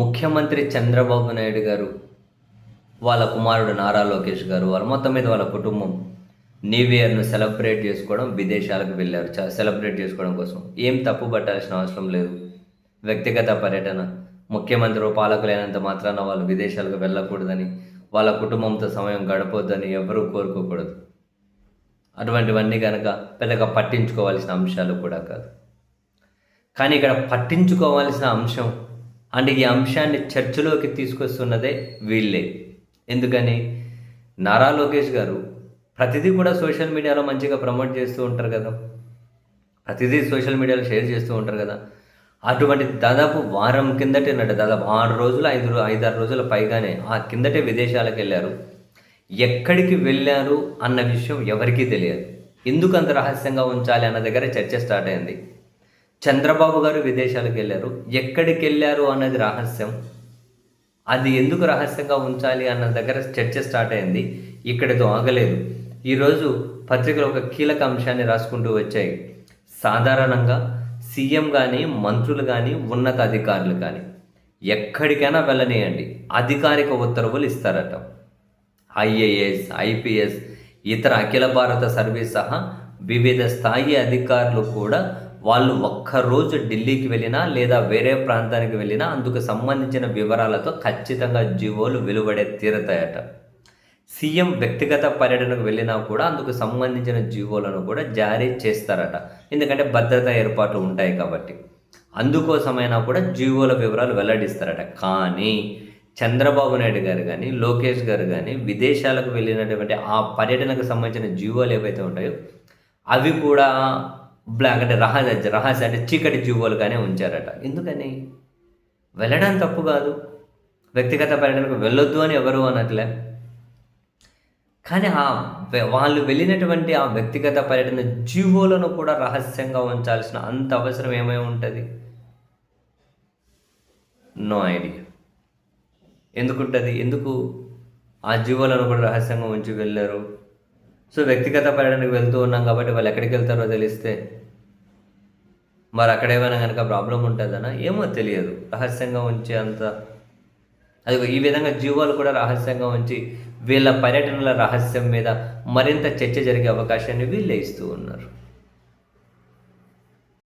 ముఖ్యమంత్రి చంద్రబాబు నాయుడు గారు వాళ్ళ కుమారుడు నారా లోకేష్ గారు వాళ్ళ మొత్తం మీద వాళ్ళ కుటుంబం న్యూ ఇయర్ను సెలబ్రేట్ చేసుకోవడం విదేశాలకు వెళ్ళారు సెలబ్రేట్ చేసుకోవడం కోసం. ఏం తప్పు పట్టాల్సిన అవసరం లేదు. వ్యక్తిగత పర్యటన ముఖ్యమంత్రి పాలకులైనంత మాత్రాన వాళ్ళు విదేశాలకు వెళ్ళకూడదని వాళ్ళ కుటుంబంతో సమయం గడపొద్దని ఎవరూ కోరుకోకూడదు. అటువంటివన్నీ కనుక పెద్దగా పట్టించుకోవాల్సిన అంశాలు కూడా కాదు. కానీ ఇక్కడ పట్టించుకోవాల్సిన అంశం అంటే ఈ అంశాన్ని చర్చలోకి తీసుకొస్తున్నదే వీళ్ళే. ఎందుకని? నారా లోకేష్ గారు ప్రతిదీ కూడా సోషల్ మీడియాలో మంచిగా ప్రమోట్ చేస్తూ ఉంటారు కదా. ప్రతిదీ సోషల్ మీడియాలో షేర్ చేస్తూ ఉంటారు కదా. అటువంటి దాదాపు వారం కిందటే నట దాదాపు ఆరు రోజులు ఐదు ఐదు ఐదారు రోజుల పైగానే ఆ కిందటే విదేశాలకు వెళ్ళారు. ఎక్కడికి వెళ్ళారు అన్న విషయం ఎవరికీ తెలియదు. ఎందుకు అంత రహస్యంగా ఉంచాలి అన్న దగ్గర చర్చ స్టార్ట్ అయింది. చంద్రబాబు గారు విదేశాలకు వెళ్ళారు. ఎక్కడికి వెళ్ళారు అన్నది రహస్యం. అది ఎందుకు రహస్యంగా ఉంచాలి అన్న దగ్గర చర్చ స్టార్ట్ అయింది. ఇక్కడితో ఆగలేదు. ఈరోజు పత్రికలు ఒక కీలక అంశాన్ని రాసుకుంటూ వచ్చాయి. సాధారణంగా సీఎం కానీ మంత్రులు కానీ ఉన్నత అధికారులు కానీ ఎక్కడికైనా వెళ్ళనియండి. అధికారిక ఉత్తర్వులు ఇస్తారట. ఐఏఎస్ ఐపీఎస్ ఇతర అఖిల భారత సర్వీస్ సహా వివిధ స్థాయి అధికారులు కూడా వాళ్ళు ఒక్కరోజు ఢిల్లీకి వెళ్ళినా లేదా వేరే ప్రాంతానికి వెళ్ళినా అందుకు సంబంధించిన వివరాలతో ఖచ్చితంగా జీవోలు వెలువడే తీరతాయట. సీఎం వ్యక్తిగత పర్యటనకు వెళ్ళినా కూడా అందుకు సంబంధించిన జీవోలను కూడా జారీ చేస్తారట. ఎందుకంటే భద్రతా ఏర్పాట్లు ఉంటాయి కాబట్టి. అందుకోసమైనా కూడా జీవోల వివరాలు వెల్లడిస్తారట. కానీ చంద్రబాబు నాయుడు గారు కానీ లోకేష్ గారు కానీ విదేశాలకు వెళ్ళినటువంటి ఆ పర్యటనకు సంబంధించిన జీవోలు ఏవైతే ఉంటాయో అవి కూడా బ్లాక్ అంటే రహస్య రహస్య అంటే చీకటి జీవోలుగానే ఉంచారట. ఎందుకని? వెళ్ళడం తప్పు కాదు. వ్యక్తిగత పర్యటనకు వెళ్ళొద్దు అని ఎవరు అనట్లే. కానీ ఆ వాళ్ళు వెళ్ళినటువంటి ఆ వ్యక్తిగత పర్యటన జీవోలను కూడా రహస్యంగా ఉంచాల్సిన అంత అవసరం ఏమై ఉంటుంది? No idea. ఎందుకుంటుంది? ఎందుకు ఆ జీవోలను కూడా రహస్యంగా ఉంచి వెళ్ళారు? సో వ్యక్తిగత పర్యటనకు వెళ్తూ ఉన్నాం కాబట్టి వాళ్ళు ఎక్కడికి వెళ్తారో తెలిస్తే మరి అక్కడ ఏమైనా కనుక ప్రాబ్లం ఉంటుందనా? ఏమో తెలియదు. రహస్యంగా ఉంచే అంత అది ఈ విధంగా జీవాలు కూడా రహస్యంగా ఉంచి వీళ్ళ పర్యటనల రహస్యం మీద మరింత చర్చ జరిగే అవకాశాన్ని వీళ్ళే ఇస్తూ ఉన్నారు.